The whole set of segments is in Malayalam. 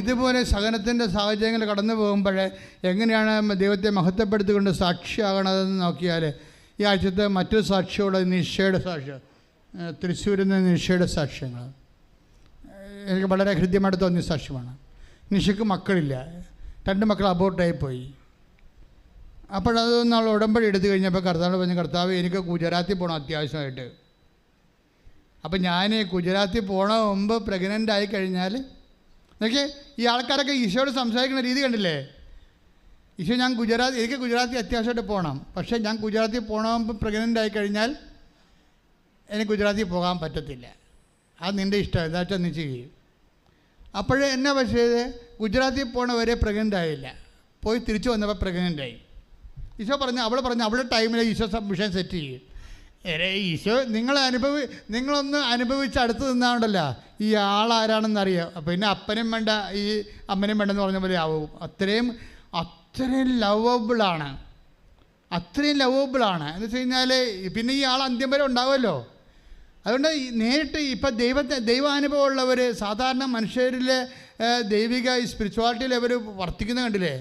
ഇതുപോലെ സഹനത്തിന്റെ സാഹചര്യങ്ങൾ കടന്നു പോകുമ്പോൾ എങ്ങനെയാണ് ദൈവത്തെ മഹത്വപ്പെടുത്തിക്കൊണ്ട് സാക്ഷിയാകണതെന്ന് നോക്കിയാൽ ഈ ആഴ്ചത്തെ മറ്റൊരു സാക്ഷിയോടെ നിഷയുടെ സാക്ഷ്യം തൃശ്ശൂരിൽ നിന്ന് നിഷയുടെ സാക്ഷ്യങ്ങൾ. എനിക്ക് വളരെ ഹൃദ്യമായിട്ട് തോന്നിയ സാക്ഷ്യമാണ്. നിഷയ്ക്ക് മക്കളില്ല. രണ്ട് മക്കൾ അബോർട്ടായി പോയി അപ്പോഴതൊന്നും അവൾ ഉടമ്പടി എടുത്തു കഴിഞ്ഞപ്പോൾ കർത്താവ് പറഞ്ഞു കർത്താവ് എനിക്ക് ഗുജറാത്തിൽ പോകണം അത്യാവശ്യമായിട്ട്. അപ്പം ഞാൻ ഗുജറാത്തിൽ പോണ മുമ്പ് പ്രഗ്നന്റ് ആയി കഴിഞ്ഞാൽ നോക്കിയേ ഈ ആൾക്കാരൊക്കെ ഈശോയോട് സംസാരിക്കുന്ന രീതി കണ്ടില്ലേ? ഈശോ ഞാൻ ഗുജറാത്ത് എനിക്ക് ഗുജറാത്തിൽ അത്യാവശ്യമായിട്ട് പോകണം. പക്ഷേ ഞാൻ ഗുജറാത്തിൽ പോണ മുമ്പ് പ്രഗ്നന്റ് ആയി കഴിഞ്ഞാൽ എനിക്ക് ഗുജറാത്തിൽ പോകാൻ പറ്റത്തില്ല. അത് നിന്റെ ഇഷ്ടം എന്താ വെച്ചാൽ നീ ചെയ്യും. അപ്പോഴേ എന്നാ പക്ഷേ ഗുജറാത്തിൽ പോണവരെ പ്രഗ്നന്റ് ആയില്ല. പോയി തിരിച്ചു വന്നപ്പോൾ പ്രഗ്നന്റ് ആയി. ഈശോ പറഞ്ഞു അവൾ പറഞ്ഞു അവളുടെ ടൈമിൽ ഈശോ വിഷയം സെറ്റ് ചെയ്യും. ഈശോ നിങ്ങൾ അനുഭവി നിങ്ങളൊന്ന് അനുഭവിച്ച് അടുത്ത് നിന്നാണ്ടല്ല ഈ ആളാരാണെന്ന് അറിയാം പിന്നെ അപ്പനും വേണ്ട ഈ അമ്മനും വേണ്ടെന്ന് പറഞ്ഞ പോലെ ആവും. അത്രയും അത്രയും ലവബിളാണ് അത്രയും ലവബിളാണ് എന്ന് വെച്ച് കഴിഞ്ഞാൽ പിന്നെ ഈ ആൾ അന്ത്യം വരെ ഉണ്ടാവുമല്ലോ. അതുകൊണ്ട് നേരിട്ട് ഇപ്പം ദൈവത്തെ ദൈവാനുഭവമുള്ളവർ സാധാരണ മനുഷ്യരിലെ ദൈവിക സ്പിരിച്വാലിറ്റിയിൽ അവർ വർത്തിക്കുന്ന കണ്ടില്ലേ?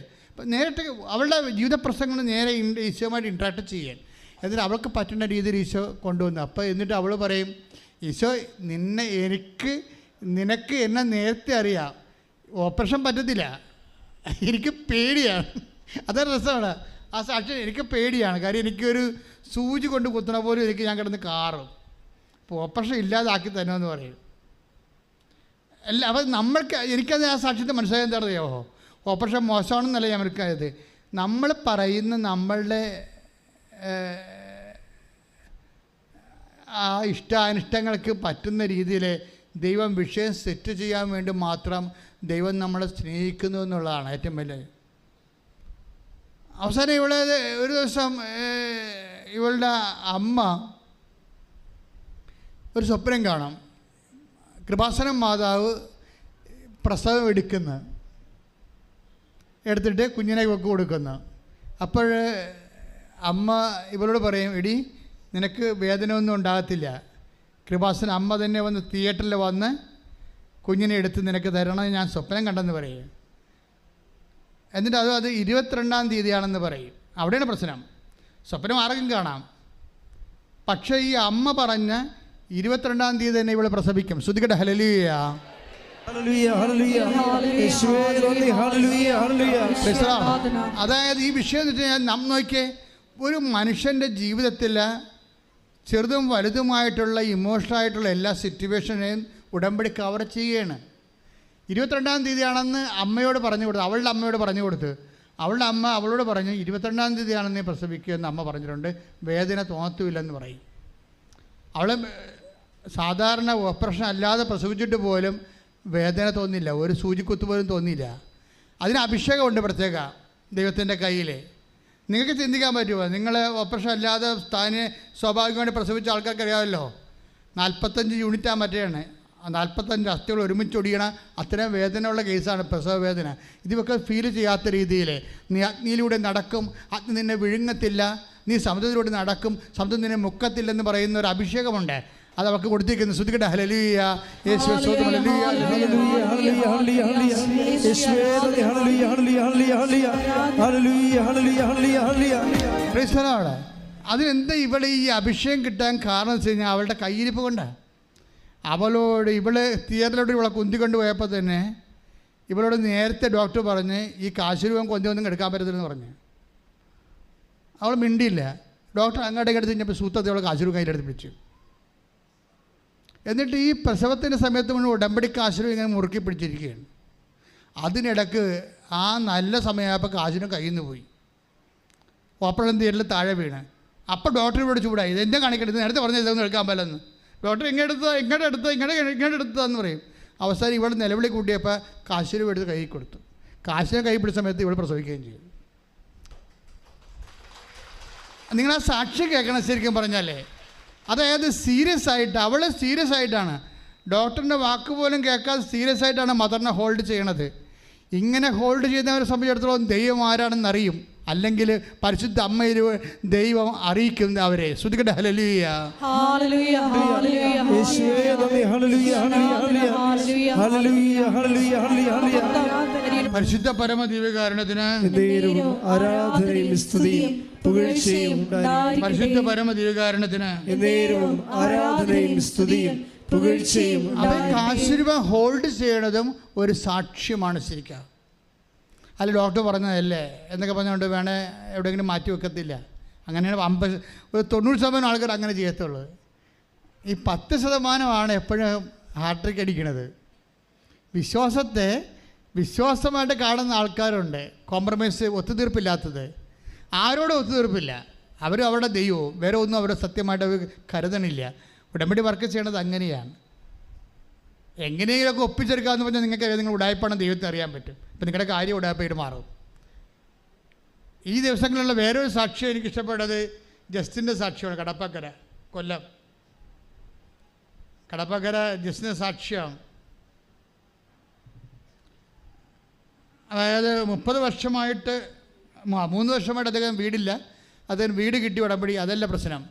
നേരിട്ട് അവളുടെ ജീവിത പ്രശ്നങ്ങൾ നേരെ ഈശോയുമായിട്ട് ഇൻട്രാക്ട് ചെയ്യാൻ. എന്നിട്ട് അവൾക്ക് പറ്റുന്ന രീതിയിൽ ഈശോ കൊണ്ടുവന്നു. അപ്പോൾ എന്നിട്ട് അവൾ പറയും ഈശോ നിന്നെ എനിക്ക് നിനക്ക് എന്നെ നേരത്തെ അറിയാം. ഓപ്പറേഷൻ പറ്റത്തില്ല. എനിക്ക് പേടിയാണ്. അതൊരു രസമാണ്. ആ സാക്ഷി എനിക്ക് പേടിയാണ്. കാര്യം എനിക്കൊരു സൂചി കൊണ്ട് കുത്തണ പോലും എനിക്ക് ഞാൻ കിടന്ന് കാറും. അപ്പോൾ ഓപ്പറേഷൻ ഇല്ലാതാക്കി തന്നെ എന്ന് പറയും. അല്ല അപ്പം നമ്മൾക്ക് എനിക്കത് ആ സാക്ഷ്യത്തെ മനസ്സിലായത് എന്താ അറിയാമോ ഓപ്പറേഷൻ മോശമാണെന്നല്ല ഞാൻ മനസ്സിലായത്. നമ്മൾ പറയുന്ന നമ്മളുടെ ആ ഇഷ്ടാനിഷ്ടങ്ങൾക്ക് പറ്റുന്ന രീതിയിൽ ദൈവം വിഷയം സെറ്റ് ചെയ്യാൻ വേണ്ടി മാത്രം ദൈവം നമ്മളെ സ്നേഹിക്കുന്നു എന്നുള്ളതാണ് ഏറ്റവും വലിയ അവസാനം ഇവളെ ഒരു ദിവസം ഇവളുടെ അമ്മ ഒരു സ്വപ്നം കാണാം. കൃപാസനം മാതാവ് പ്രസവം എടുക്കുന്ന. എടുത്തിട്ട് കുഞ്ഞിനെ കൊടുക്കുന്നു. അപ്പോൾ അമ്മ ഇവരോട് പറയും എടി നിനക്ക് വേദന ഒന്നും ഉണ്ടാകത്തില്ല. കൃപാസൻ അമ്മ തന്നെ വന്ന് തിയേറ്ററിൽ വന്ന് കുഞ്ഞിനെ എടുത്ത് നിനക്ക് തരണമെന്ന് ഞാൻ സ്വപ്നം കണ്ടെന്ന് പറയും. എന്നിട്ട് അത് അത് ഇരുപത്തിരണ്ടാം തീയതിയാണെന്ന് പറയും. അവിടെയാണ് പ്രശ്നം. സ്വപ്നം ആർക്കും കാണാം. പക്ഷേ ഈ അമ്മ പറഞ്ഞ ഇരുപത്തിരണ്ടാം തീയതി തന്നെ ഇവിടെ പ്രസവിക്കും. ശ്രുതികട്ട ഹലലിയ. അതായത് ഈ വിഷയം എന്ന് വെച്ച് കഴിഞ്ഞാൽ നാം നോക്കിയേ ഒരു മനുഷ്യന്റെ ജീവിതത്തിൽ ചെറുതും വലുതുമായിട്ടുള്ള ഇമോഷണലായിട്ടുള്ള എല്ലാ സിറ്റുവേഷനെയും ഉടമ്പടി കവർ ചെയ്യുകയാണ്. ഇരുപത്തിരണ്ടാം തീയതിയാണെന്ന് അമ്മയോട് പറഞ്ഞു കൊടുത്തു അവളുടെ അമ്മയോട് പറഞ്ഞു കൊടുത്ത് അവളുടെ അമ്മ അവളോട് പറഞ്ഞു ഇരുപത്തിരണ്ടാം തീയതിയാണെന്ന് നീ പ്രസവിക്കുമെന്ന് അമ്മ പറഞ്ഞിട്ടുണ്ട്. വേദന തോന്നത്തുമില്ലെന്ന് പറയും. അവൾ സാധാരണ ഓപ്പറേഷൻ അല്ലാതെ പ്രസവിച്ചിട്ട് പോലും വേദന തോന്നില്ല. ഒരു സൂചിക്കുത്ത് പോലും തോന്നിയില്ല. അതിന് അഭിഷേകമുണ്ട് പ്രത്യേക ദൈവത്തിന്റെ കയ്യിൽ നിങ്ങൾക്ക് ചിന്തിക്കാൻ പറ്റുമോ? നിങ്ങൾ ഓപ്പറേഷൻ അല്ലാതെ താന് സ്വാഭാവികമായി പ്രസവിച്ച ആൾക്കാർക്ക് അറിയാമല്ലോ. നാൽപ്പത്തഞ്ച് യൂണിറ്റാ മറ്റേയാണ് നാൽപ്പത്തഞ്ച് അസ്ഥികൾ ഒരുമിച്ച് ഒടിയണ അത്രയും വേദനയുള്ള കേസാണ് പ്രസവ വേദന. ഇതൊക്കെ ഫീൽ ചെയ്യാത്ത രീതിയിൽ നീ അഗ്നിയിലൂടെ നടക്കും അഗ്നി നിന്നെ വിഴുങ്ങത്തില്ല നീ സമുദ്രത്തിലൂടെ നടക്കും സമുദ്രം നിന്നെ മുക്കത്തില്ലെന്ന് പറയുന്ന ഒരു അഭിഷേകമുണ്ട്. അത് അവർക്ക് കൊടുത്തിരിക്കുന്നു ശ്രദ്ധിക്കട്ടെ ഹലലിയ യേശു സ്വന്തം ഹല്ലേലൂയ, ഹല്ലേലൂയ. ഹല്ലേലൂയ, ഹല്ലേലൂയ, ഹല്ലേലൂയ. യേശുവേ ഹല്ലേലൂയ, hallelujah, hallelujah, hallelujah. Hallelujah, hallelujah, hallelujah, ഹല്ലേലൂയ. Praise the അതിനെന്താ ഇവിടെ ഈ അഭിഷേകം കിട്ടാൻ കാരണം വെച്ച് കഴിഞ്ഞാൽ അവളുടെ കയ്യിരിപ്പ് കൊണ്ടാണ് അവളോട് ഇവൾ തിയേറ്ററിലോട്ട് ഇവളെ കുന്തി പോയപ്പോൾ തന്നെ ഇവളോട് നേരത്തെ ഡോക്ടർ പറഞ്ഞ് ഈ കാശുരൂപം കൊന്തിയൊന്നും എടുക്കാൻ പറ്റത്തില്ലെന്ന് പറഞ്ഞു അവൾ മിണ്ടിയില്ല ഡോക്ടർ അങ്ങോട്ടേക്ക് എടുത്ത് കഴിഞ്ഞപ്പോൾ സൂത്രത്തെ അവളെ കാശുരൂപം കയ്യിലെടുത്ത് പിടിച്ചു എന്നിട്ട് ഈ പ്രസവത്തിന്റെ സമയത്ത് മുഴുവൻ ഉടമ്പടി കാശിനും ഇങ്ങനെ മുറുക്കി പിടിച്ചിരിക്കുകയാണ്. അതിനിടക്ക് ആ നല്ല സമയമായപ്പോൾ കാശിനും കയ്യിൽ നിന്ന് പോയി. ഓപ്പറേഷൻ തിയേറ്ററിൽ താഴെ വീണ്. അപ്പോൾ ഡോക്ടർ ഇവിടെ ചൂടായി. ഇത് എന്താ കാണിക്കരുത് നേരത്തെ പറഞ്ഞ ഇതൊന്നും എടുക്കാൻ പറ്റില്ലെന്ന് ഡോക്ടർ ഇങ്ങോട്ട് ഇങ്ങോട്ട് എടുത്ത് ഇങ്ങോട്ട് ഇങ്ങോട്ട് എടുത്തതെന്ന് പറയും. അവസാനം ഇവിടെ നിലവിളി കൂട്ടിയപ്പോൾ കാശിനും എടുത്ത് കൈ കൊടുത്തു. കാശിനെ കൈ പിടിച്ച സമയത്ത് ഇവിടെ പ്രസവിക്കുകയും ചെയ്തു. നിങ്ങൾ ആ സാക്ഷി കേൾക്കണം ശരിക്കും പറഞ്ഞാലേ അതായത് സീരിയസ് ആയിട്ട് അവൾ സീരിയസ് ആയിട്ടാണ്. ഡോക്ടറിന്റെ വാക്ക് പോലും കേൾക്കാതെ സീരിയസ് ആയിട്ടാണ് മദറിനെ ഹോൾഡ് ചെയ്യണത്. ഇങ്ങനെ ഹോൾഡ് ചെയ്യുന്നവരെ സംബന്ധിച്ചിടത്തോളം ദൈവം ആരാണെന്ന് അറിയും അല്ലെങ്കിൽ പരിശുദ്ധ അമ്മയിൽ ദൈവം അറിയിക്കും അവരെ. ശ്രദ്ധിക്കട്ടെ ഹലലുയ ഹലലുയ പരിശുദ്ധ പരമ ദിവ്യകാരണത്തിന് ആരാധനയും സ്തുതിയും പുകഴ്ചയും പരിശുദ്ധ പരമ ദിവ്യകാരണത്തിന് എന്നേരവും ആരാധനയും സ്തുതിയും പുകഴ്ചയും അവൻ കാശുരൂപ ഹോൾഡ് ചെയ്യണതും ഒരു സാക്ഷ്യമാണ് ശരിക്കും. അല്ല ഡോക്ടർ പറഞ്ഞതല്ലേ? എന്നൊക്കെ പറഞ്ഞുകൊണ്ട് വേണേ എവിടെയെങ്കിലും മാറ്റി വെക്കത്തില്ല. അങ്ങനെയാണ് അമ്പത് ഒരു തൊണ്ണൂറ് ശതമാനം ആൾക്കാർ അങ്ങനെ ചെയ്യത്തുള്ളൂ. ഈ പത്ത് ശതമാനമാണ് എപ്പോഴും ഹാർട്രിക്ക് അടിക്കണത്. വിശ്വാസത്തെ വിശ്വാസമായിട്ട് കാണുന്ന ആൾക്കാരുണ്ട്. കോംപ്രമൈസ് ഒത്തുതീർപ്പില്ലാത്തത്. ആരോടും ഒത്തുതീർപ്പില്ല. അവരും അവരുടെ ദൈവവും. വേറെ ഒന്നും അവരെ സത്യമായിട്ട് അവർ കരുതണില്ല. ഉടമ്പടി വർക്ക് ചെയ്യണത് അങ്ങനെയാണ്. എങ്ങനെയെങ്കിലുമൊക്കെ ഒപ്പിച്ചെടുക്കാമെന്ന് പറഞ്ഞാൽ നിങ്ങൾക്ക് നിങ്ങൾ ഉടായ്പാണ് ദൈവത്തെ അറിയാൻ പറ്റും. ഇപ്പം നിങ്ങളുടെ കാര്യം ഉടായ്പയിട്ട് മാറും. ഈ ദിവസങ്ങളിലുള്ള വേറൊരു സാക്ഷ്യം എനിക്ക് ഇഷ്ടപ്പെട്ടത് ജസ്റ്റിന്റെ സാക്ഷ്യമാണ് കടപ്പക്കര കൊല്ലം. കടപ്പക്കര ജസ്റ്റിന്റെ സാക്ഷ്യം അതായത് മുപ്പത് വർഷമായിട്ട് മൂന്ന് വർഷമായിട്ട് അദ്ദേഹം വീടില്ല. അദ്ദേഹം വീട് കിട്ടി ഉടമ്പടി അതല്ല പ്രശ്നം.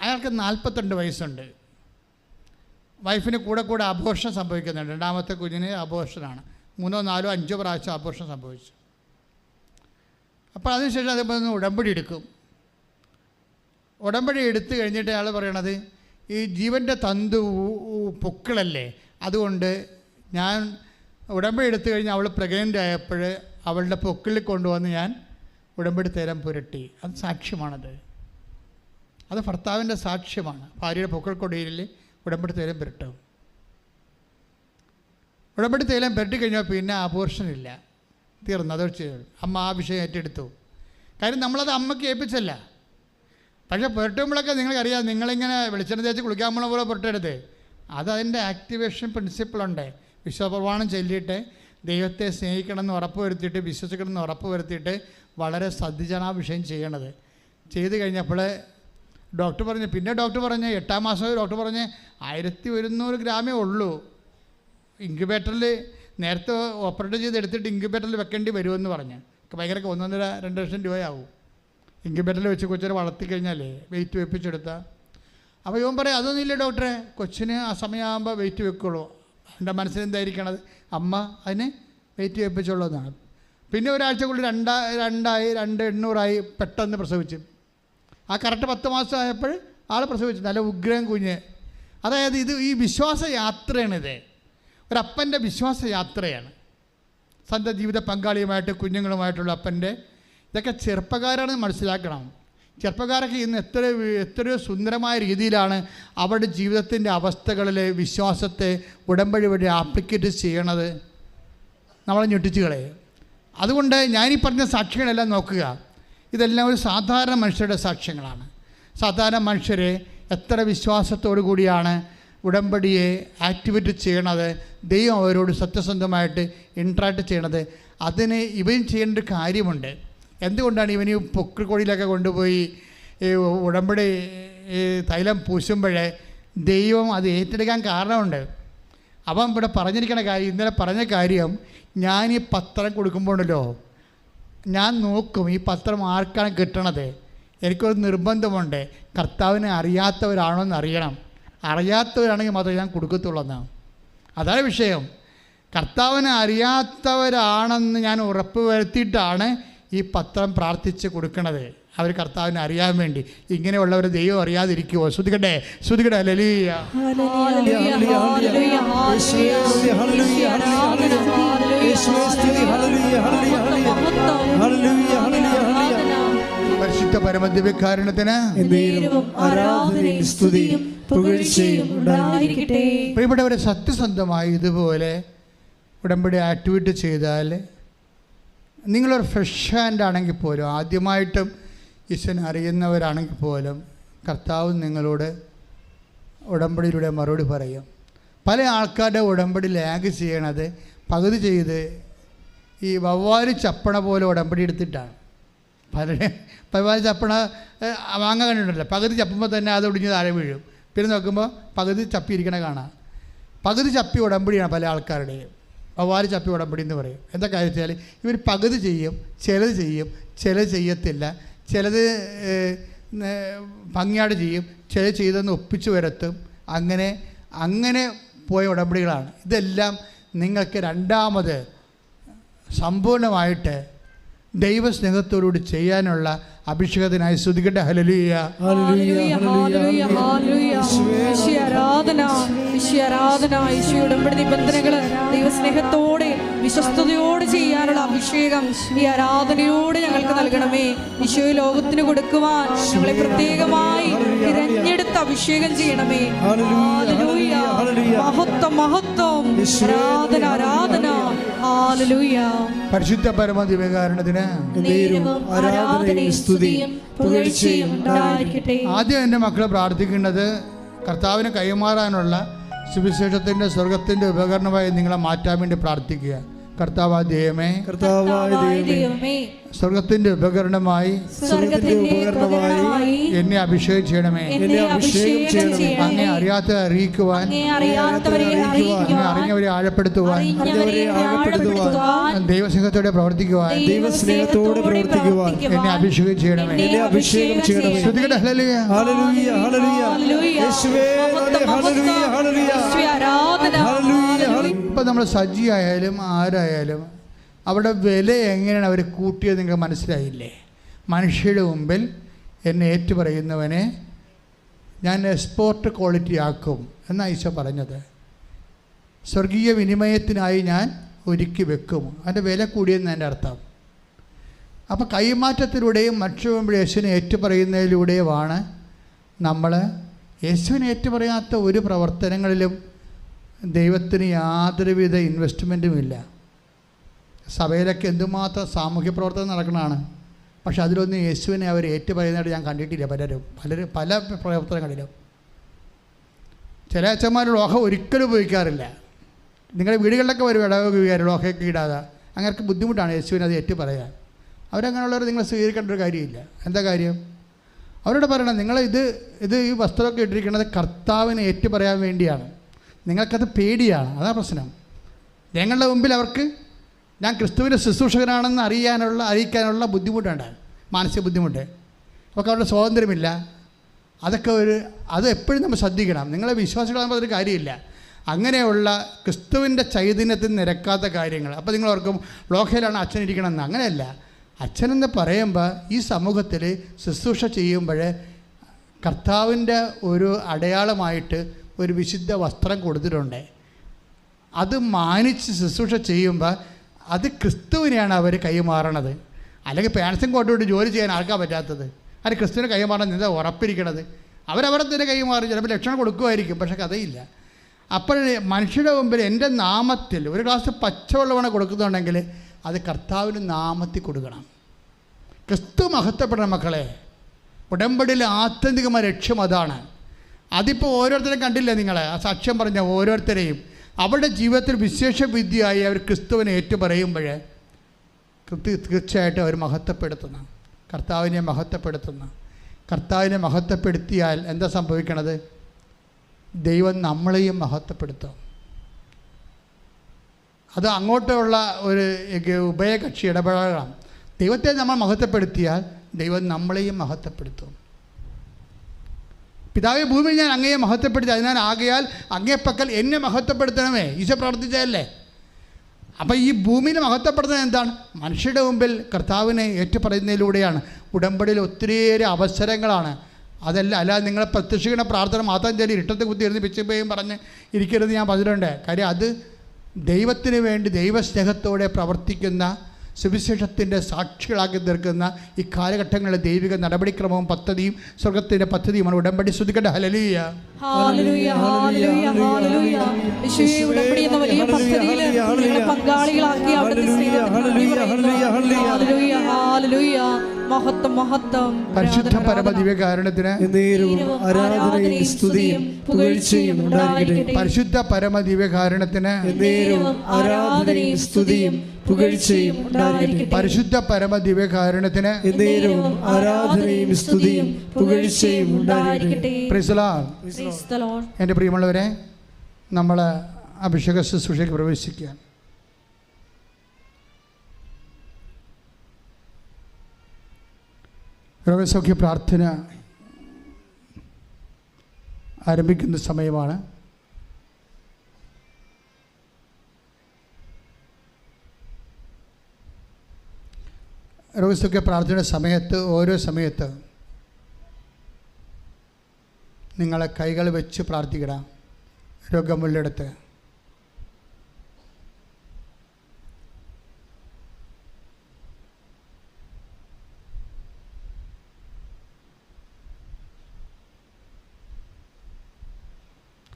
അയാൾക്ക് നാൽപ്പത്തിരണ്ട് വയസ്സുണ്ട്. വൈഫിന് കൂടെ കൂടെ അബോർഷൻ സംഭവിക്കുന്നുണ്ട്. രണ്ടാമത്തെ കുഞ്ഞിന് അബോർഷനാണ് മൂന്നോ നാലോ അഞ്ചോ പ്രാവശ്യം അബോർഷൻ സംഭവിച്ചു. അപ്പോൾ അതിനുശേഷം അതേപോലെ ഉടമ്പടി എടുക്കും. ഉടമ്പടി എടുത്തു കഴിഞ്ഞിട്ട് അയാൾ പറയണത് ഈ ജീവന്റെ തന്തു പൊക്കിളല്ലേ? അതുകൊണ്ട് ഞാൻ ഉടമ്പടി എടുത്തു കഴിഞ്ഞ് അവൾ പ്രഗ്നന്റ് ആയപ്പോൾ അവളുടെ പൊക്കിൽ കൊണ്ടുവന്ന് ഞാൻ ഉടമ്പടി തേരം പുരട്ടി. അത് സാക്ഷ്യമാണത്. അത് ഭർത്താവിന്റെ സാക്ഷ്യമാണ്. ഭാര്യയുടെ പൊക്കിൾ കൊടിയിൽ ഉടമ്പടി തേരം പുരട്ടും. ഉടമ്പടി തേലം പുരട്ടി കഴിഞ്ഞാൽ പിന്നെ അബോർഷൻ ഇല്ല. തീർന്നു. അത് ചെയ്തു അമ്മ ആ വിഷയം ഏറ്റെടുത്തു. കാര്യം നമ്മളത് അമ്മയ്ക്ക് ഏൽപ്പിച്ചല്ല. പക്ഷേ പുരട്ടുമ്പോഴൊക്കെ നിങ്ങൾക്കറിയാം നിങ്ങളിങ്ങനെ വെളിച്ചെണ്ണ തേച്ച് കുളിക്കാൻ പോലെ പുരട്ടരുത്. അത് അതിന്റെ ആക്ടിവേഷൻ പ്രിൻസിപ്പിളുണ്ട് വിശ്വപ്രമാണം ചൊല്ലിയിട്ട് ദൈവത്തെ സ്നേഹിക്കണമെന്ന് ഉറപ്പ് വരുത്തിയിട്ട് വിശ്വസിക്കണമെന്ന് ഉറപ്പ് വരുത്തിയിട്ട് വളരെ ശ്രദ്ധിച്ചാണ് ആ വിഷയം ചെയ്യണത്. ചെയ്ത് കഴിഞ്ഞപ്പോൾ ഡോക്ടർ പറഞ്ഞു പിന്നെ ഡോക്ടർ പറഞ്ഞ് എട്ടാം മാസം ഡോക്ടർ പറഞ്ഞ് ആയിരത്തി ഒരുന്നൂറ് ഗ്രാമേ ഉള്ളൂ. ഇൻക്യുബേറ്ററിൽ നേരത്തെ ഓപ്പറേറ്റ് ചെയ്ത് എടുത്തിട്ട് ഇൻക്യുബേറ്ററിൽ വെക്കേണ്ടി വരുമെന്ന് പറഞ്ഞ്. ഭയങ്കര ഒന്നൊന്നര രണ്ട് ലക്ഷം രൂപയാവും. ഇൻക്യുബേറ്ററിൽ വെച്ച് കൊച്ചിനെ വളർത്തി കഴിഞ്ഞാലേ വെയിറ്റ് വെപ്പിച്ചെടുത്താൽ അപ്പോൾ ഇവൻ പറയും അതൊന്നുമില്ല ഡോക്ടറെ കൊച്ചിന് ആ സമയമാകുമ്പോൾ വെയിറ്റ് വെക്കുള്ളൂ. എന്റെ മനസ്സിൽ എന്തായിരിക്കണത് അമ്മ അതിനെ വെയിറ്റ് ചെയ്യിപ്പിച്ചുള്ളതാണ്. പിന്നെ ഒരാഴ്ചക്കുള്ളിൽ രണ്ടാ രണ്ടായി രണ്ട് എണ്ണൂറായി പെട്ടെന്ന് പ്രസവിച്ചു. ആ കറക്റ്റ് പത്ത് മാസം ആയപ്പോൾ ആൾ പ്രസവിച്ചു. നല്ല ഉഗ്രഹം കുഞ്ഞ്. അതായത് ഇത് ഈ വിശ്വാസ യാത്രയാണിത് ഒരപ്പന്റെ വിശ്വാസ യാത്രയാണ് സ്വന്തം ജീവിത പങ്കാളിയുമായിട്ട് കുഞ്ഞുങ്ങളുമായിട്ടുള്ള അപ്പന്റെ ഇതൊക്കെ ചെറുപ്പക്കാരാണ് മനസ്സിലാക്കണം. ചെറുപ്പക്കാരൊക്കെ ഇന്ന് എത്ര എത്രയോ സുന്ദരമായ രീതിയിലാണ് അവരുടെ ജീവിതത്തിന്റെ അവസ്ഥകളിലെ വിശ്വാസത്തെ ഉടമ്പടി വഴി ആപ്ലിക്കേറ്റ് ചെയ്യണത്. നമ്മളെ ഞെട്ടിച്ചുകളെ. അതുകൊണ്ട് ഞാനീ പറഞ്ഞ സാക്ഷ്യങ്ങളെല്ലാം നോക്കുക. ഇതെല്ലാം ഒരു സാധാരണ മനുഷ്യരുടെ സാക്ഷ്യങ്ങളാണ്. സാധാരണ മനുഷ്യരെ എത്ര വിശ്വാസത്തോടു കൂടിയാണ് ഉടമ്പടിയെ ആക്ടിവേറ്റ് ചെയ്യണത്. ദൈവം അവരോട് സത്യസന്ധമായിട്ട് ഇൻട്രാക്ട് ചെയ്യണത്. അതിന് ഇവയും ചെയ്യേണ്ട ഒരു കാര്യമുണ്ട്. എന്തുകൊണ്ടാണ് ഇവന് ഈ പൊക്കിൾക്കൊടിയിലൊക്കെ കൊണ്ടുപോയി ഉടമ്പടി തൈലം പൂശുമ്പോഴേ ദൈവം അത് ഏറ്റെടുക്കാൻ കാരണമുണ്ട്? അവൻ ഇവിടെ പറഞ്ഞിരിക്കണ കാര്യം ഇന്നലെ പറഞ്ഞ കാര്യം ഞാൻ ഈ പത്രം കൊടുക്കുമ്പോഴല്ലോ ഞാൻ നോക്കും ഈ പത്രം ആർക്കാണ് കിട്ടണത്? എനിക്കൊരു നിർബന്ധമുണ്ട്. കർത്താവിനെ അറിയാത്തവരാണോ എന്ന് അറിയണം. അറിയാത്തവരാണെങ്കിൽ മാത്രമേ ഞാൻ കൊടുക്കത്തുള്ളൂ എന്നാണ് അതാണ് വിഷയം. കർത്താവിനെ അറിയാത്തവരാണെന്ന് ഞാൻ ഉറപ്പ് വരുത്തിയിട്ടാണ് ഈ പത്രം പ്രാർത്ഥിച്ച് കൊടുക്കണത് അവർ കർത്താവിനെ അറിയാൻ വേണ്ടി. ഇങ്ങനെയുള്ളവർ ദൈവം അറിയാതിരിക്കുമോ ശ്രുതികട്ടെ ശ്രുതികട്ടെ ലലിയ ഹല്ലേലൂയ, ഹല്ലേലൂയ, ഹല്ലേലൂയ, ഹല്ലേലൂയ, ഹല്ലേലൂയ. യേശുവേ ഹല്ലേലൂയ, ഹല്ലേലൂയ, ഹല്ലേലൂയ. ഹല്ലേലൂയ, ഹല്ലേലൂയ, ഹല്ലേലൂയ. പരിശുദ്ധ ഉണ്ടായിരിക്കട്ടെ. പ്രിയപ്പെട്ടവരെ സത്യസന്ധമായി ഇതുപോലെ ഉടമ്പടി ആക്ടിവേറ്റ് ചെയ്താൽ നിങ്ങളൊരു ഫ്രഷ് ഹാൻഡ് ആണെങ്കിൽ പോലും ആദ്യമായിട്ടും ഈശ്വനെ അറിയുന്നവരാണെങ്കിൽ പോലും കർത്താവ് നിങ്ങളോട് ഉടമ്പടിയിലൂടെ മറുപടി പറയും. പല ആൾക്കാരുടെ ഉടമ്പടി ലാഗ് ചെയ്യണത് പകുതി ചെയ്ത് ഈ വവ്വാൽ ചപ്പണ പോലെ ഉടമ്പടി എടുത്തിട്ടാണ്. പലരെ വവ്വാൽ ചപ്പണ വാങ്ങാൻ കണ്ടിട്ടുണ്ടല്ലോ. പകുതി ചപ്പുമ്പോൾ തന്നെ അത് ഒടിഞ്ഞ് താഴെ വീഴും. പിന്നെ നോക്കുമ്പോൾ പകുതി ചപ്പിയിരിക്കണ കാണാം. പകുതി ചപ്പി ഉടമ്പടിയാണ് പല ആൾക്കാരുടെയും. വവ്വാൽ ചപ്പി ഉടമ്പടി എന്ന് പറയും. എന്താ കാര്യം വെച്ചാൽ ഇവർ പകുതി ചെയ്യും ചിലത് ചെയ്യും ചിലത് ചെയ്യത്തില്ല ചിലത് ഭംഗിയാട് ചെയ്യും ചിലത് ചെയ്തെന്ന് ഒപ്പിച്ച് വരത്തും. അങ്ങനെ അങ്ങനെ പോയ ഉടമ്പടികളാണ്. ഇതെല്ലാം നിങ്ങൾക്ക് രണ്ടാമത് സമ്പൂർണമായിട്ട് ദൈവസ്നേഹത്തോടുകൂടി ചെയ്യാനുള്ള അഭിഷേകത്തിനായി ശ്രുതിക്കട്ടെ ഹലലിയ ഈശോയെ ആരാധന. ഈശോയെ ആരാധന. ഈശോ ഉടമ്പടി നിബന്ധനകൾ ദൈവസ്നേഹത്തോടെ വിശ്വസ്തയോടെ ചെയ്യാനുള്ള അഭിഷേകം ഈ ആരാധനയോടെ ഞങ്ങൾക്ക് നൽകണമേ. ഈശോ ലോകത്തിന് കൊടുക്കുവാൻ ഞങ്ങളെ പ്രത്യേകമായി തിരഞ്ഞെടുത്ത് അഭിഷേകം ചെയ്യണമേ. മഹത്വം മഹത്വം. ആരാധന ആരാധന. പരിശുദ്ധ പരമദിവകാരണത്തിന് ആരാധനയും സ്തുതിയും പുകഴ്ചയും ആദ്യം എന്റെ മക്കൾ പ്രാർത്ഥിക്കേണ്ടത് കർത്താവിനെ കൈമാറാനുള്ള സുവിശേഷത്തിന്റെ സ്വർഗത്തിന്റെ ഉപകരണമായി നിങ്ങളെ മാറ്റാൻ വേണ്ടി പ്രാർത്ഥിക്കുക. കർത്താവ് ദൈവമേ കർത്താവായ ദൈവമേ സ്വർഗത്തിന്റെ ഉപകരണമായി സ്വർഗത്തിന്റെ ഉപകരണമായി എന്നെ അഭിഷേകം ചെയ്യണമേ. എന്നെ അഭിഷേകം ചെയ്യണമേ. അങ്ങേ അറിയാത്ത അറിയിക്കുവാൻ അങ്ങേ അറിയാത്തവരെ അറിഞ്ഞവരെ ആഴപ്പെടുത്തുവാൻ അറിഞ്ഞവരെ ആഴപ്പെടുത്തുവാൻ ദൈവസ്നേഹത്തോടെ പ്രവർത്തിക്കുവാൻ ദൈവസ്നേഹത്തോടെ പ്രവർത്തിക്കുവാൻ എന്നെ അഭിഷേകം ചെയ്യണമേ. എന്നെ അഭിഷേകം ചെയ്യണമേ. ശ്രുതികട ഹല്ലേലൂയ. Hallelujah hallelujah. ഹല്ലേലൂയ. യേശുവേ ഹല്ലേലൂയ ഹല്ലേലൂയ. യേശുവേ ആരാധന. ഹല്ലേലൂയ ഹല്ലേലൂയ ഇപ്പം നമ്മൾ സജി ആയാലും ആരായാലും അവിടെ വില എങ്ങനെയാണ് അവർ കൂട്ടിയത് നിങ്ങൾക്ക് മനസ്സിലായില്ലേ? മനുഷ്യരുടെ മുമ്പിൽ എന്നെ ഏറ്റുപറയുന്നവനെ ഞാൻ എക്സ്പോർട്ട് ക്വാളിറ്റി ആക്കും എന്നാണ് ഈശോ പറഞ്ഞത്. സ്വർഗീയ വിനിമയത്തിനായി ഞാൻ ഒരുക്കി വെക്കും. അതിന്റെ വില കൂടിയെന്ന് എന്റെ അർത്ഥം. അപ്പോൾ കൈമാറ്റത്തിലൂടെയും മറ്റു മുമ്പിൽ യേശുവിനെ ഏറ്റുപറയുന്നതിലൂടെയുമാണ് നമ്മൾ യേശുവിനെ ഏറ്റുപറയാത്ത ഒരു പ്രവർത്തനങ്ങളിലും ദൈവത്തിന് യാതൊരുവിധ ഇൻവെസ്റ്റ്മെന്റും ഇല്ല. സഭയിലൊക്കെ എന്തുമാത്രം സാമൂഹ്യ പ്രവർത്തനം നടക്കുന്നതാണ്. പക്ഷെ അതിലൊന്നും യേശുവിനെ അവർ ഏറ്റുപറയുന്നതായിട്ട് ഞാൻ കണ്ടിട്ടില്ല പലരും. പലരും പല പ്രവർത്തനങ്ങളിലും. ചില അച്ഛന്മാർ ലോഹ ഒരിക്കലും ഉപയോഗിക്കാറില്ല. നിങ്ങളുടെ വീടുകളിലൊക്കെ വരും ഇടവ് ഉപയോഗിക്കാറ് ലോഹയൊക്കെ ഇടാതെ. അങ്ങനെ ബുദ്ധിമുട്ടാണ് യേശുവിനെ അത് ഏറ്റു പറയാൻ അവരങ്ങനെയുള്ളവർ നിങ്ങൾ സ്വീകരിക്കേണ്ട ഒരു കാര്യമില്ല. എന്താ കാര്യം? അവരോട് പറയണം നിങ്ങൾ ഇത് ഇത് ഈ വസ്ത്രമൊക്കെ ഇട്ടിരിക്കുന്നത് കർത്താവിനെ ഏറ്റു പറയാൻ വേണ്ടിയാണ്. നിങ്ങൾക്കത് പേടിയാണ്. അതാ പ്രശ്നം. ഞങ്ങളുടെ മുമ്പിൽ അവർക്ക് ഞാൻ ക്രിസ്തുവിന്റെ ശുശ്രൂഷകനാണെന്ന് അറിയാനുള്ള അറിയിക്കാനുള്ള ബുദ്ധിമുട്ടുണ്ട്. മാനസിക ബുദ്ധിമുട്ട്. അവർക്ക് അവരുടെ സ്വാതന്ത്ര്യമില്ല. അതൊക്കെ ഒരു അത് എപ്പോഴും നമ്മൾ ശ്രദ്ധിക്കണം. നിങ്ങളെ വിശ്വാസികളാകുമ്പോൾ അതൊരു കാര്യമില്ല. അങ്ങനെയുള്ള ക്രിസ്തുവിന്റെ ചൈതന്യത്തിൽ നിരക്കാത്ത കാര്യങ്ങൾ. അപ്പോൾ നിങ്ങൾ ഓർക്കും ലോകയിലാണ് അച്ഛൻ ഇരിക്കണമെന്ന്. അങ്ങനെയല്ല. അച്ഛനെന്ന് പറയുമ്പോൾ ഈ സമൂഹത്തിൽ ശുശ്രൂഷ ചെയ്യുമ്പോൾ കർത്താവിന്റെ ഒരു അടയാളമായിട്ട് ഒരു വിശുദ്ധ വസ്ത്രം കൊടുത്തിട്ടുണ്ട്. അത് മാനിച്ച് ശുശ്രൂഷ ചെയ്യുമ്പോൾ അത് ക്രിസ്തുവിനെയാണ് അവർ കൈമാറണത്. അല്ലെങ്കിൽ പാൻസും കൊണ്ടുകൊണ്ട് ജോലി ചെയ്യാൻ ആർക്കാൻ പറ്റാത്തത്? അത് ക്രിസ്തുവിനെ കൈമാറണം എന്താ ഉറപ്പിരിക്കണത്? അവരവരെ തന്നെ കൈമാറും. ചിലപ്പോൾ ലക്ഷണം കൊടുക്കുമായിരിക്കും പക്ഷെ കഥയില്ല. അപ്പോൾ മനുഷ്യരുടെ മുമ്പിൽ എന്റെ നാമത്തിൽ ഒരു ഗ്ലാസ് പച്ചവെള്ളമാണ് കൊടുക്കുന്നുണ്ടെങ്കിൽ അത് കർത്താവിന് നാമത്തിൽ കൊടുക്കണം. ക്രിസ്തു മഹത്വപ്പെടണം മക്കളെ ഉടമ്പടിയിലെ ആത്യന്തികമായ ലക്ഷ്യം അതാണ്. അതിപ്പോൾ ഓരോരുത്തരെയും കണ്ടില്ലേ നിങ്ങൾ ആ സാക്ഷ്യം പറഞ്ഞ ഓരോരുത്തരെയും. അവരുടെ ജീവിതത്തിൽ വിശേഷ വിദ്യയായി അവർ ക്രിസ്തുവിനെ ഏറ്റുപറയുമ്പോൾ കൃത്യ തീർച്ചയായിട്ടും അവർ മഹത്വപ്പെടുത്തുന്ന. കർത്താവിനെ മഹത്വപ്പെടുത്തുന്ന. കർത്താവിനെ മഹത്വപ്പെടുത്തിയാൽ എന്താ സംഭവിക്കണത്? ദൈവം നമ്മളെയും മഹത്വപ്പെടുത്തും. അത് അങ്ങോട്ടുള്ള ഒരു ഉഭയകക്ഷി ഇടപെടലാണ് ദൈവത്തെ നമ്മൾ മഹത്വപ്പെടുത്തിയാൽ ദൈവം നമ്മളെയും മഹത്വപ്പെടുത്തും. പിതാവെ ഭൂമിയിൽ ഞാൻ അങ്ങയെ മഹത്വപ്പെടുത്തി. അതിനാൽ ആകയാൽ അങ്ങേപ്പക്കൽ എന്നെ മഹത്വപ്പെടുത്തണമേ. ഈശോ പ്രാർത്ഥിച്ചതല്ലേ? അപ്പോൾ ഈ ഭൂമിയിൽ മഹത്വപ്പെടുത്തുന്നത് എന്താണ്? മനുഷ്യരുടെ മുമ്പിൽ കർത്താവിനെ ഏറ്റുപറയുന്നതിലൂടെയാണ്. ഉടമ്പടിയിൽ ഒത്തിരിയേറെ അവസരങ്ങളാണ്. അതല്ല അല്ലാതെ നിങ്ങളെ പ്രത്യക്ഷിക്കുന്ന പ്രാർത്ഥന മാത്രം ചൊല്ലി ഇരുട്ടത്ത് കുത്തി ഇരുന്ന് പിച്ചുപോയും പറഞ്ഞ് ഇരിക്കരുത് ഞാൻ പറഞ്ഞിട്ടുണ്ട്. കാര്യം അത് ദൈവത്തിന് വേണ്ടി ദൈവസ്നേഹത്തോടെ പ്രവർത്തിക്കുന്ന സുവിശേഷത്തിന്റെ സാക്ഷികളാക്കി തീർക്കുന്ന ഈ കാലഘട്ടങ്ങളിലെ ദൈവിക നടപടിക്രമവും പദ്ധതിയും സ്വർഗത്തിന്റെ പദ്ധതിയുമാണ്. ഉടമ്പടി ശ്രദ്ധിക്കേണ്ട ഹലലിയ ഹല്ലേലൂയ, ഹല്ലേലൂയ, ഹല്ലേലൂയ. യേശുവേ, ഉടമ്പടി എന്ന വലിയ പദ്ധതിയിൽ പങ്കാളികളാക്കി. മഹത്വം മഹത്വം. പരിശുദ്ധ പരമദിവ്യകാരണത്തിന് ആരാധനയും സ്തുതിയും പുകഴ്ചയും പരിശുദ്ധ പരമദിവ്യകാരണത്തിന് ആരാധനയും സ്തുതിയും പുകഴ്ചയും പരിശുദ്ധ പരമദിവ്യകാരണത്തിന് എന്നേരവും ആരാധനയും സ്തുതിയും പുകഴ്ചയും ഉണ്ടായിരിക്കട്ടെ. പ്രിസലാ Praise. എന്റെ പ്രിയമുള്ളവരെ നമ്മൾ അഭിഷേക ശുശ്രൂഷയ്ക്ക് പ്രവേശിക്കുക രോഗസൗഖ്യ പ്രാർത്ഥന ആരംഭിക്കുന്ന സമയമാണ് രോഗസൗഖ്യ പ്രാർത്ഥനയുടെ സമയത്ത് ഓരോ സമയത്ത് നിങ്ങളെ കൈകൾ വെച്ച് പ്രാർത്ഥിക്കട. രോഗമുള്ളിടത്ത്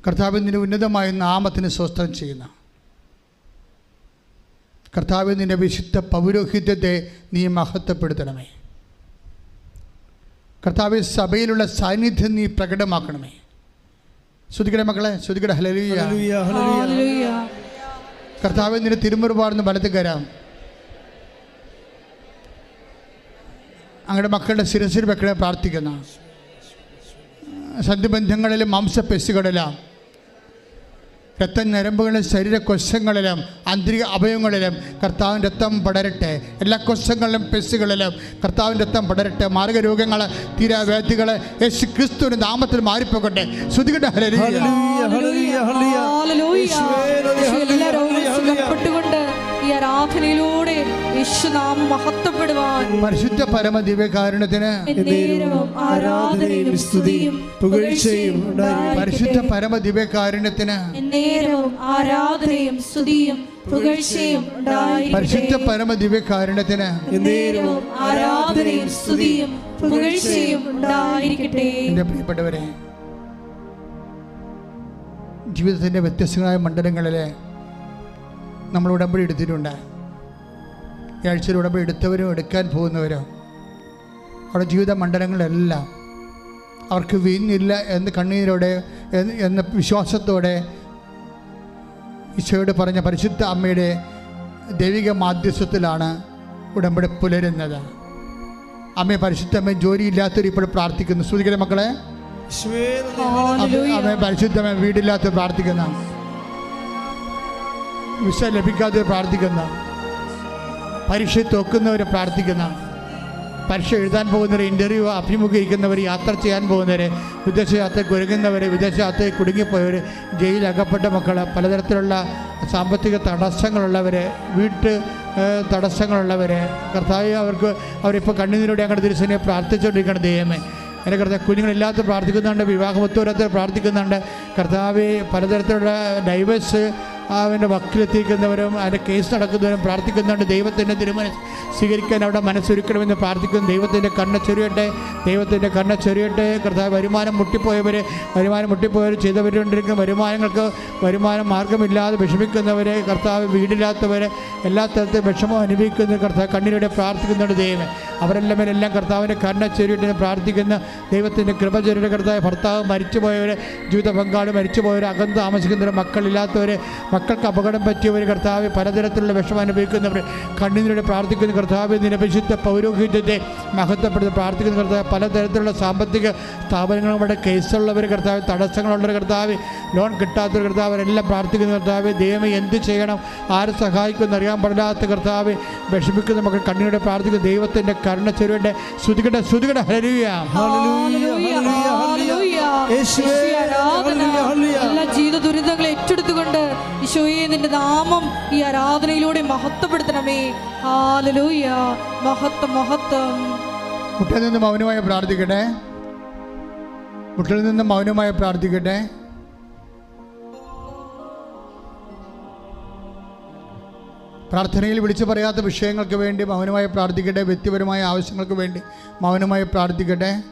കർത്താവിന്റെ ഉന്നതമായ നാമത്തിന് സ്വസ്ഥം ചെയ്യുന്ന. കർത്താവിന്റെ വിശുദ്ധ പൗരോഹിത്യത്തെ നീ മഹത്വപ്പെടുത്തണമേ. കർത്താവ് സഭയിലുള്ള സാന്നിധ്യം നീ പ്രകടമാക്കണമേ. ശ്രുതിക്കട മക്കളെ ശ്രുതിക്കട ഹലലുയ ഹല്ലേലൂയ ഹല്ലേലൂയ. ഹല്ലേലൂയ. കർത്താവ് നിന്റെ തിരുമുറുപാടുന്ന വലത്ത് കരാം അങ്ങയുടെ മക്കളുടെ ശിരസിൽ വെക്കണേ പ്രാർത്ഥിക്കുന്ന. സന്ധിബന്ധങ്ങളിലും മാംസപ്പെശുകളിലും ശരീര കൊശങ്ങളിലും ആന്തരിക അവയവങ്ങളിലും കർത്താവിന്റെ രക്തം പടരട്ടെ. എല്ലാ കൊശങ്ങളിലും പെസ്സുകളിലും കർത്താവിന്റെ രക്തം പടരട്ടെ. മാർഗരോഗങ്ങൾ തീരാവ്യാധികൾ യേശു ക്രിസ്തുവിന്റെ നാമത്തിൽ മാറിപ്പോകട്ടെ. ശ്രുതികട്ടെ ഹല്ലേലൂയ. ഹല്ലേലൂയ ഹല്ലേലൂയ ഹല്ലേലൂയ. യേശുവേ, യേശു എല്ലാ രോഗവും ഹല്ലേലൂയ. സുഖപ്പെട്ടുകൊണ്ട് ഈ ആരാധനയിലൂടെ യേശു നാം മഹത്വപ്പെടുവാൻ. പരിശുദ്ധ പരമ ദിവ്യകാരുണ്യത്തിന് ആരാധനയും സ്തുതിയും പുകഴ്ചയും. പരിശുദ്ധ പരമ ദിവ്യകാരുണ്യത്തിന് ആരാധനയും സ്തുതിയും പുകഴ്ചയും പരിശുദ്ധ പരമ ദിവ്യകാരുണ്യത്തിന് ആരാധനയും സ്തുതിയും പുകഴ്ചയും ഉണ്ടായിരിക്കട്ടെ. എന്റെ പ്രിയപ്പെട്ടവരെ ജീവിതത്തിന്റെ വ്യത്യസ്തങ്ങളായ മണ്ഡലങ്ങളിൽ നമ്മൾ ഉടമ്പടി എടുത്തിട്ടുണ്ട്. ഈ ആഴ്ചയിൽ ഉടമ്പടി എടുത്തവരും എടുക്കാൻ പോകുന്നവരും. അവരുടെ ജീവിത മണ്ഡലങ്ങളെല്ലാം അവർക്ക് വീഞ്ഞില്ല എന്ന് കണ്ണീരോടെ എന്ന് വിശ്വാസത്തോടെ ഈശോയോട് പറഞ്ഞ പരിശുദ്ധ അമ്മയുടെ ദൈവിക മാധ്യസ്ഥത്തിലാണ് ഉടമ്പടി പുലരുന്നത്. അമ്മയെ പരിശുദ്ധ അമ്മ ജോലിയില്ലാത്തവർ ഇപ്പോൾ പ്രാർത്ഥിക്കുന്നു. ശ്രുതികര മക്കളെ? അമ്മ വീടില്ലാത്തവർ വീടില്ലാത്ത പ്രാർത്ഥിക്കുന്ന. വിസ ലഭിക്കാതെ പ്രാർത്ഥിക്കുന്ന പരീക്ഷ തോക്കുന്നവരെ പ്രാർത്ഥിക്കുന്ന പരീക്ഷ എഴുതാൻ പോകുന്നവരെ ഇന്റർവ്യൂ അഭിമുഖീകരിക്കുന്നവർ യാത്ര ചെയ്യാൻ പോകുന്നവരെ വിദേശ യാത്രയ്ക്ക് ഒരുങ്ങുന്നവർ വിദേശ യാത്രയിൽ കുടുങ്ങിപ്പോയവർ ജയിലകപ്പെട്ട മക്കൾ പലതരത്തിലുള്ള സാമ്പത്തിക തടസ്സങ്ങളുള്ളവർ വീട്ട് തടസ്സങ്ങളുള്ളവരെ കർത്താവ് അവർക്ക് അവരിപ്പോൾ കണ്ണുനീരോടെ അങ്ങോട്ട് തിരുസനെ പ്രാർത്ഥിച്ചുകൊണ്ടിരിക്കണം ദൈവമേ. എന്റെ കർത്താവ് കുഞ്ഞുങ്ങളില്ലാത്ത പ്രാർത്ഥിക്കുന്നുണ്ട് വിവാഹമൊത്തോരത്തിൽ പ്രാർത്ഥിക്കുന്നുണ്ട്. കർത്താവ് പലതരത്തിലുള്ള ഡൈവേഴ്സ് അവന്റെ വക്കിലെത്തിക്കുന്നവരും അതിന്റെ കേസ് നടക്കുന്നവരും പ്രാർത്ഥിക്കുന്നുണ്ട്. ദൈവത്തിന്റെ തിരുമനസ് സ്വീകരിക്കാൻ അവിടെ മനസ്സൊരുക്കണമെന്ന് പ്രാർത്ഥിക്കുന്നു. ദൈവത്തിന്റെ കണ്ണ ചൊരിയട്ടെ. ദൈവത്തിന്റെ കണ്ണ ചൊരിയട്ടെ. കർത്താവ് വരുമാനം മുട്ടിപ്പോയവർ വരുമാനം മുട്ടിപ്പോയവർ ചെയ്തവരുകൊണ്ടിരിക്കുന്ന വരുമാനങ്ങൾക്ക് വരുമാന മാർഗമില്ലാതെ വിഷമിക്കുന്നവർ കർത്താവ് വീടില്ലാത്തവർ എല്ലാ തരത്തിലും വിഷമം അനുഭവിക്കുന്ന. കർത്താവ് കണ്ണിലൂടെ പ്രാർത്ഥിക്കുന്നുണ്ട് ദൈവം അവരെല്ലാം എല്ലാം കർത്താവിന്റെ കണ്ണ ചൊരിയിട്ട് പ്രാർത്ഥിക്കുന്ന. ദൈവത്തിന്റെ കൃപ ചൊരിയുടെ കർത്താവ് ഭർത്താവ് മരിച്ചുപോയവർ ജീവിത പങ്കാളി മരിച്ചുപോയവർ അകന്ന് താമസിക്കുന്നവർ മക്കളില്ലാത്തവർ മക്കൾക്ക് അപകടം പറ്റിയവർ കർത്താവ് പലതരത്തിലുള്ള വിഷമം അനുഭവിക്കുന്നവർ കണ്ണിലൂടെ പ്രാർത്ഥിക്കുന്ന കർത്താവ് നിരപരിശുദ്ധ പൗരോഹിത്യത്തെ മഹത്വപ്പെടുത്തി പ്രാർത്ഥിക്കുന്ന കർത്താവ് പലതരത്തിലുള്ള സാമ്പത്തിക സ്ഥാപനങ്ങളുടെ കേസുള്ളവർ കർത്താവ് തടസ്സങ്ങളുള്ളവർ കർത്താവ് ലോൺ കിട്ടാത്തൊരു കർത്താവ് അവരെല്ലാം പ്രാർത്ഥിക്കുന്ന കർത്താവ് ദൈവം എന്ത് ചെയ്യണം ആരെ സഹായിക്കുമെന്ന് അറിയാൻ പാടില്ലാത്ത കർത്താവ് വിഷമിക്കുന്ന മക്കൾ കണ്ണിലൂടെ പ്രാർത്ഥിക്കുന്ന ദൈവത്തിന്റെ കരുണ ചെരുവിന്റെ ശ്രുതികട ശ്രുതികട എല്ലാ ജീവിത ദുരിതങ്ങളെ ഏറ്റെടുത്തുകൊണ്ട് ഈശോയെ നിന്റെ നാമം ഈ ആരാധനയിലൂടെ മഹത്വപ്പെടുത്തണമേ. ഹാലലൂയ മഹത്വം മഹത്വം. മുട്ടിൽ നിന്ന് മൗനമായി പ്രാർത്ഥിക്കട്ടെ. മുട്ടിൽ നിന്ന് മൗനമായി പ്രാർത്ഥിക്കട്ടെ. പ്രാർത്ഥനയിൽ വിളിച്ചു പറയാത്ത വിഷയങ്ങൾക്ക് വേണ്ടി മൗനമായി പ്രാർത്ഥിക്കട്ടെ. വ്യക്തിപരമായ ആവശ്യങ്ങൾക്ക് വേണ്ടി മൗനമായി പ്രാർത്ഥിക്കട്ടെ.